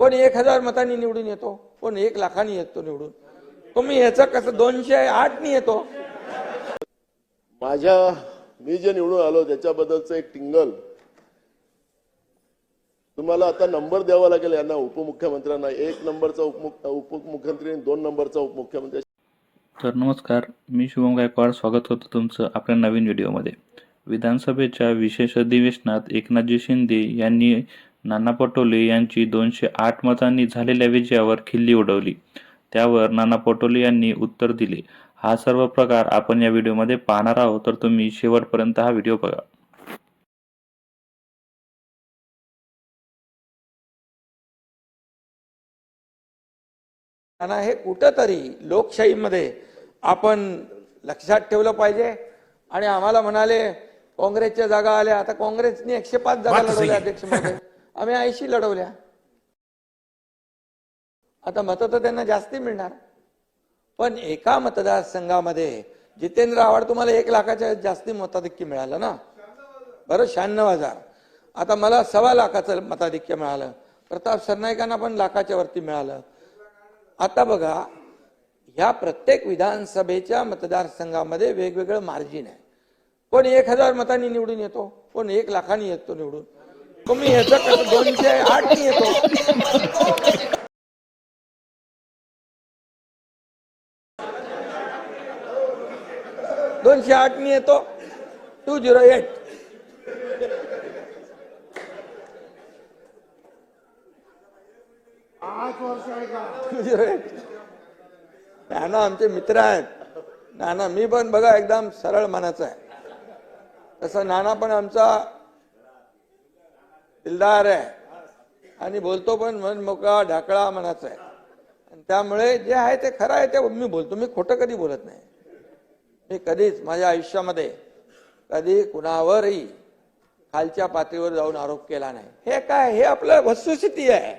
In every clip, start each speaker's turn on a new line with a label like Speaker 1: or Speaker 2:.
Speaker 1: कोण एक हजार मतांनी निवडून येतो कोण एक लाखांनी येतो निवडून. तुम्ही याचं कसं दोनशे आठनी येतो?
Speaker 2: माझ्या मी जे निवडून आलो त्याच्याबद्दलचं एक टिंगल. तुम्हाला आता नंबर द्यावा लागेल यांना उपमुख्यमंत्र्यांना. एक नंबरचा उपमुख उपमुख्यमंत्री आणि दोन नंबरचा उपमुख्यमंत्री.
Speaker 3: तर नमस्कार मी शुभम गायकवाड. स्वागत करतो तुमचं आपल्या नवीन व्हिडिओमध्ये. विधानसभेच्या विशेष अधिवेशनात एकनाथजी शिंदे यांनी नाना पटोले यांची दोनशे आठ मतांनी झालेल्या विजयावर खिल्ली उडवली. त्यावर नाना पटोले यांनी उत्तर दिले. हा सर्व प्रकार आपण या व्हिडिओमध्ये पाहणार आहोत. तर तुम्ही शेवटपर्यंत हा व्हिडिओ बघा.
Speaker 1: आणि हे कुठंतरी लोकशाहीमध्ये आपण लक्षात ठेवलं पाहिजे. आणि आम्हाला म्हणाले काँग्रेसच्या जागा आल्या. आता काँग्रेसने एकशे पाच जागा लढवल्या अध्यक्ष महोदय आम्ही ऐंशी लढवल्या. आता मतं तर त्यांना जास्ती मिळणार. पण एका मतदारसंघामध्ये जितेंद्र आव्हाड तुम्हाला एक लाखाच्या जास्ती मताधिक्य मिळालं ना? बरं शहाण्णव हजार. आता मला सव्वा लाखाचं मताधिक्य मिळालं. प्रताप सरनाईकांना पण लाखाच्या वरती मिळालं. आता बघा ह्या प्रत्येक विधानसभेच्या मतदारसंघामध्ये वेगवेगळं मार्जिन आहे. कोण एक हजार मतांनी निवडून येतो कोण एक लाखांनी येतो निवडून. तुम्ही ह्याचं कसं दोनशे आठनी येतो. दोनशे आठनी येतो. Two zero eight. Two zero eight. Nana आमचे मित्र आहेत. नाना मी पण बघा एकदम सरळ मनाचा आहे. तसं नाना पण आमचा दिलदार आहे. आणि बोलतो पण मन मोकळा ढाकळा मनाचा आहे. आणि त्यामुळे जे आहे ते खरं आहे ते मी बोलतो. मी खोटं कधी बोलत नाही. मी कधीच माझ्या आयुष्यामध्ये कधी कुणावरही खालच्या पातळीवर जाऊन आरोप केला नाही. हे काय? हे आपलं वस्तुस्थिती आहे.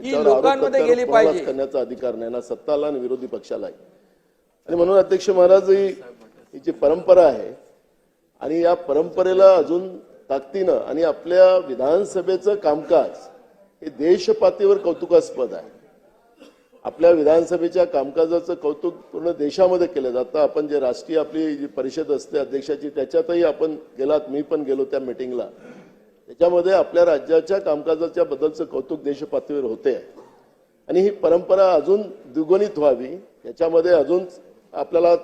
Speaker 1: ही लोकांमध्ये गेली पाहिजे.
Speaker 2: करण्याचा अधिकार नाही. ना सत्ताला आणि विरोधी पक्षाला आणि म्हणून अध्यक्ष महाराज ही जी परंपरा आहे आणि या परंपरेला अजून ताकदीनं आणि आपल्या विधानसभेचं कामकाज हे देशपातळीवर कौतुकास्पद आहे. आपल्या विधानसभेच्या कामकाजाचं कौतुक पूर्ण देशामध्ये केलं जातं. आपण जे राष्ट्रीय आपली जी परिषद असते अध्यक्षाची त्याच्यातही आपण गेलात मी पण गेलो त्या मिटिंगला. त्याच्यामध्ये आपल्या राज्याच्या कामकाजाच्या बद्दलचं कौतुक देशपातळीवर होते. आणि ही परंपरा अजून द्विगुणित व्हावी. याच्यामध्ये अजून आपल्याला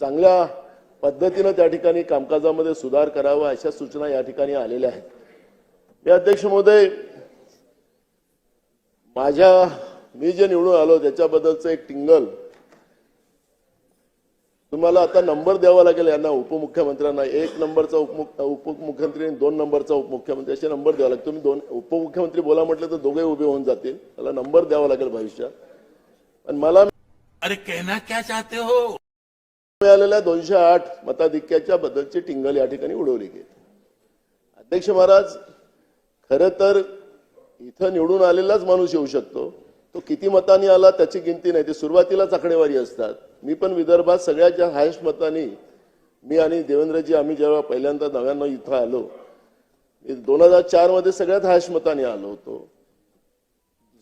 Speaker 2: चांगल्या पद्धतीनं त्या ठिकाणी कामकाजामध्ये सुधार करावा अशा सूचना या ठिकाणी आलेल्या आहेत. मी अध्यक्ष महोदय माझ्या मी जे निवडून आलो त्याच्याबद्दलचं एक टिंगल तुम्हाला आता नंबर द्यावा लागेल यांना उपमुख्यमंत्र्यांना. एक नंबरचा उपमुख उपमुख्यमंत्री आणि दोन नंबरचा उपमुख्यमंत्री. असे नंबर द्यावा लागेल तुम्ही दोन उपमुख्यमंत्री बोला म्हटलं तर दोघे उभे होऊन जातील. त्याला नंबर द्यावा लागेल भविष्यात. पण मला
Speaker 4: अरे कहना क्या चाहते हो?
Speaker 2: मिळालेल्या दोनशे आठ मताधिक्याच्या बद्दलची टिंगल या ठिकाणी उडवली गेली. अध्यक्ष महाराज खरं तर इथं निवडून आलेलाच माणूस येऊ शकतो. तो किती मतांनी आला त्याची गिनती नाही. ते सुरुवातीलाच आकडेवारी असतात. मी पण विदर्भात सगळ्यात हायस्ट मतांनी मी आणि देवेंद्रजी आम्ही जेव्हा पहिल्यांदा नव्याण्णव इथं आलो दोन हजार चारमध्ये सगळ्यात हायस्ट मतांनी आलो होतो.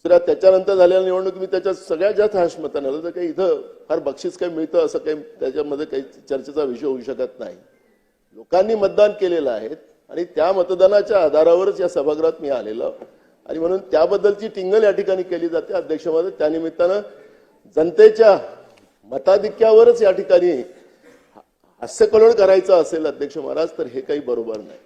Speaker 2: दुसऱ्या त्याच्यानंतर झालेल्या निवडणूक मी त्याच्यात सगळ्यात जास्त हायस्ट मतांनी तर काही इथं फार बक्षीस काही मिळतं असं काही त्याच्यामध्ये काही चर्चेचा विषय होऊ शकत नाही. लोकांनी मतदान केलेलं आहे आणि त्या मतदानाच्या आधारावरच या सभागृहात मी आलेलो. आणि म्हणून त्याबद्दलची टिंगल या ठिकाणी केली जाते. अध्यक्षमध्ये त्यानिमित्तानं जनतेच्या मताधिक्यावरच या ठिकाणी हास्यकलोळ करायचं असेल अध्यक्ष महाराज तर हे काही बरोबर नाही.